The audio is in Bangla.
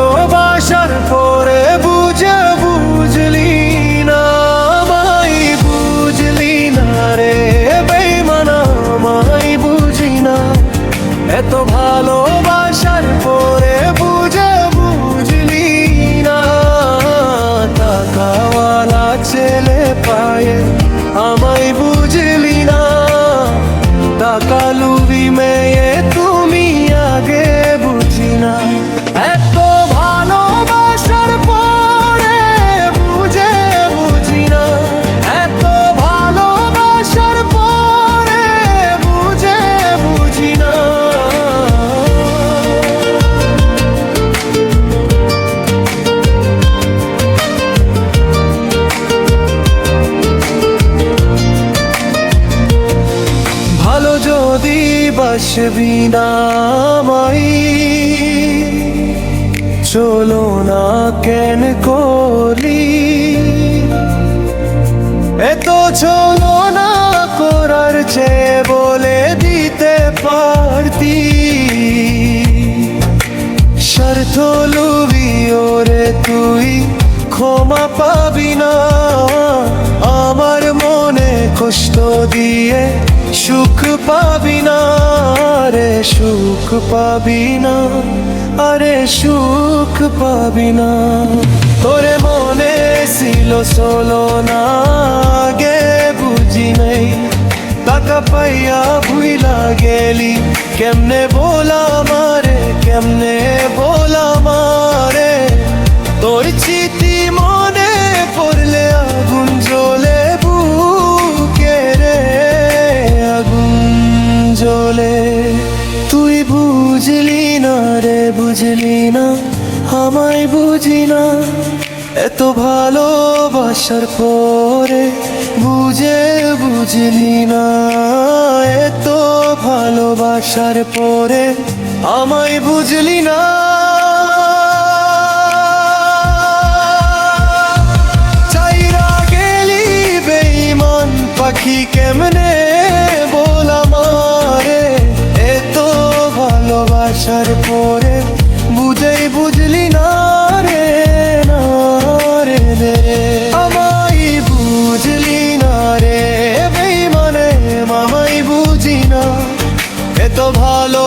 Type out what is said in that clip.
ভালোবাসার পরে বুঝে বুঝলি না মাই বুঝলি না রে বেমানা মাই বুঝি না। এত ভালোবাসার পরে বুঝে বুঝলি না তাকাওয়ালা ছেলে পায়ে, আমায় বুঝলি না। তাকালুরি মেয়ে যদি বাসবি না চলো না কেন করি? এত চলো না করার চেয়ে বলে দিতে পারতি। শর্ত লুবি ওরে তুই ক্ষমা পাবি না। আমার মনে কষ্ট দিয়ে সুখ সুখ পাবি না, আরে সুখ পাবি না। তোরে মনে ছিল চলো না, আগে বুঝি নাই। টাকা পাইয়া ভুইলা গেলি, কেমনে বলা মারে, কেমনে বলা মারে। তোর চিঠি মনে পড়লে আগুন জ্বলে, বুকে রে আগুন জ্বলে। বুঝলি না রে, বুঝলি না, আমায় বুঝি না। এত ভালোবাসার পরে বুঝে বুঝলি না। এত ভালোবাসার পরে আমায় বুঝলি না। ভালোবাসার পরে বুঝেই বুঝলি না রে না রে আমায় বুঝলি না রে মানে মামাই বুঝি না। এত ভালো